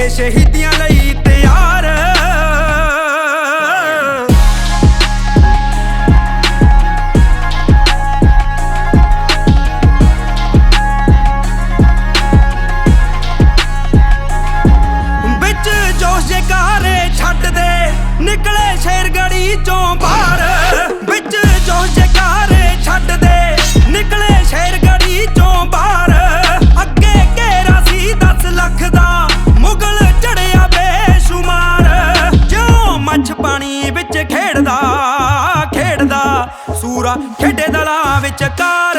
ਕੇ ਸ਼ਹੀਦੀਆਂ ਲਈ ਤਿਆਰ। ਵਿੱਚ ਜੋਸ਼ ਜੇ ਕਾਰੇ ਛੱਡ ਦੇ ਨਿਕਲੇ ਸ਼ੇਰਗੜੀ ਚੋਂ ਸੂਰਾ ਖੇਡੇ ਦਲਾ ਵਿਚਕਾਰ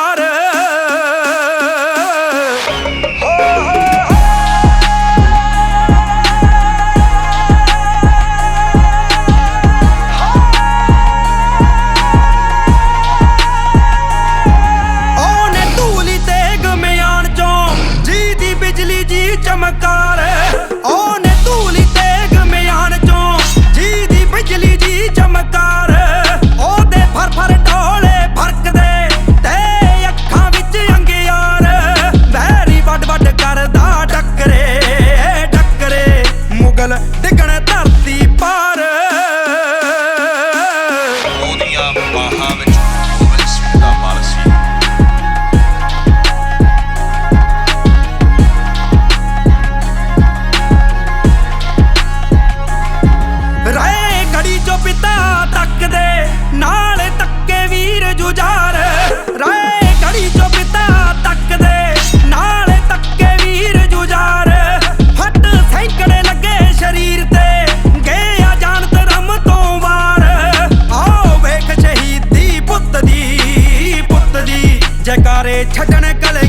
cana, de. ਜੈਕਾਰੇ ਛੱਡਣ ਕਲੇ